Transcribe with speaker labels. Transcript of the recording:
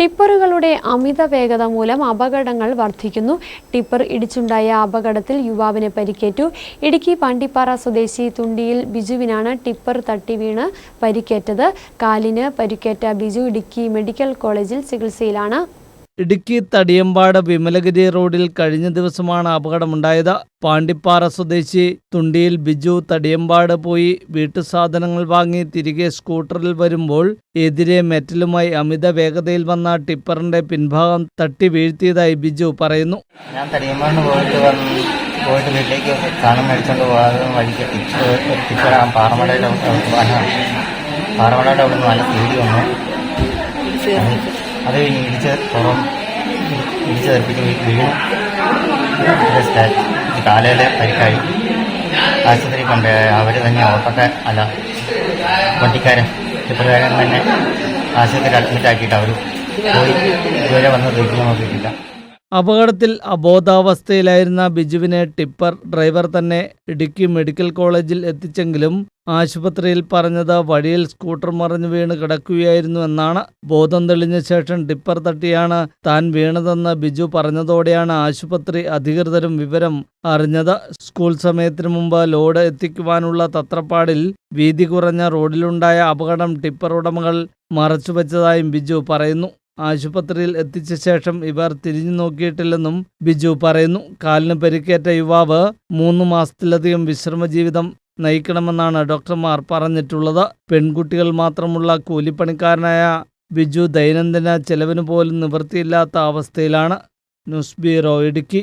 Speaker 1: ടിപ്പറുകളുടെ അമിത വേഗത മൂലം അപകടങ്ങൾ വർദ്ധിക്കുന്നു. ടിപ്പർ ഇടിച്ചുണ്ടായ അപകടത്തിൽ യുവാവിന് പരിക്കേറ്റു. ഇടുക്കി പാണ്ടിപ്പാറ സ്വദേശി തുണ്ടിയിൽ ബിജുവിനാണ് ടിപ്പർ തട്ടി വീണ് പരിക്കേറ്റത്. കാലിന് പരിക്കേറ്റ ബിജു ഇടുക്കി മെഡിക്കൽ കോളേജിൽ ചികിത്സയിലാണ്.
Speaker 2: ഇടുക്കി തടിയമ്പാട് വിമലഗിരി റോഡിൽ കഴിഞ്ഞ ദിവസമാണ് അപകടമുണ്ടായത്. പാണ്ടിപ്പാറ സ്വദേശി തുണ്ടിയിൽ ബിജു തടിയമ്പാട് പോയി വീട്ടു സാധനങ്ങൾ വാങ്ങി തിരികെ സ്കൂട്ടറിൽ വരുമ്പോൾ എതിരെ മെറ്റലുമായി അമിത വേഗതയിൽ വന്ന ടിപ്പറിന്റെ പിൻഭാഗം തട്ടി വീഴ്ത്തിയതായി ബിജു പറയുന്നു.
Speaker 3: ഞാൻ തടിയമ്പാട് പോയിട്ട് വന്ന് പോയിട്ട് വീട്ടിലേക്ക് സാധനം മേടിച്ചുകൊണ്ട് പോകാതെ വഴിക്ക് ടിപ്പർ പാറമടയുടെ പാറമടയുടെ അവിടെ നിന്ന് നല്ല പേടി വന്നു അത് കഴിഞ്ഞ് ഇടിച്ച് പുറം ഇടിച്ച് തെറിപ്പിച്ച് വീണ് കാലയിലെ പരിക്കായി. ആശുപത്രി കൊണ്ട് അവർ തന്നെ ഓട്ടൊക്കെ അല്ല വണ്ടിക്കാരൻ ഇപ്രകാരം തന്നെ ആശുപത്രി അഡ്മിറ്റ് ആക്കിയിട്ട് അവർ പോയി. ഇതുവരെ വന്ന് ട്രീറ്റ്മെന്റ് നോക്കിയിട്ടില്ല.
Speaker 2: അപകടത്തിൽ അബോധാവസ്ഥയിലായിരുന്ന ബിജുവിനെ ടിപ്പർ ഡ്രൈവർ തന്നെ ഇടുക്കി മെഡിക്കൽ കോളേജിൽ എത്തിച്ചെങ്കിലും ആശുപത്രിയിൽ പറഞ്ഞത് വഴിയിൽ സ്കൂട്ടർ മറിഞ്ഞു വീണ് കിടക്കുകയായിരുന്നു എന്നാണ് ബോധം തെളിഞ്ഞ ശേഷം ടിപ്പർ തട്ടിയാണ് താൻ വീണതെന്ന് ബിജു പറഞ്ഞതോടെയാണ് ആശുപത്രി അധികൃതരും വിവരം അറിഞ്ഞത്. സ്കൂൾ സമയത്തിന് മുമ്പ് ലോഡ് എത്തിക്കുവാനുള്ള തത്രപ്പാടിൽ വീതി കുറഞ്ഞ റോഡിലുണ്ടായ അപകടം ടിപ്പർ ഉടമകൾ മറച്ചുവെച്ചതായും ബിജു പറയുന്നു. ആശുപത്രിയിൽ എത്തിച്ച ശേഷം ഇവർ തിരിഞ്ഞു നോക്കിയിട്ടില്ലെന്നും ബിജു പറയുന്നു. കാലിന് പരിക്കേറ്റ യുവാവ് മൂന്ന് മാസത്തിലധികം വിശ്രമ ജീവിതം നയിക്കണമെന്നാണ് ഡോക്ടർമാർ പറഞ്ഞിട്ടുള്ളത്. പെൺകുട്ടികൾ മാത്രമുള്ള കൂലിപ്പണിക്കാരനായ ബിജു ദൈനംദിന ചെലവിന് പോലും നിവൃത്തിയില്ലാത്ത അവസ്ഥയിലാണ്. News bureau Idukki.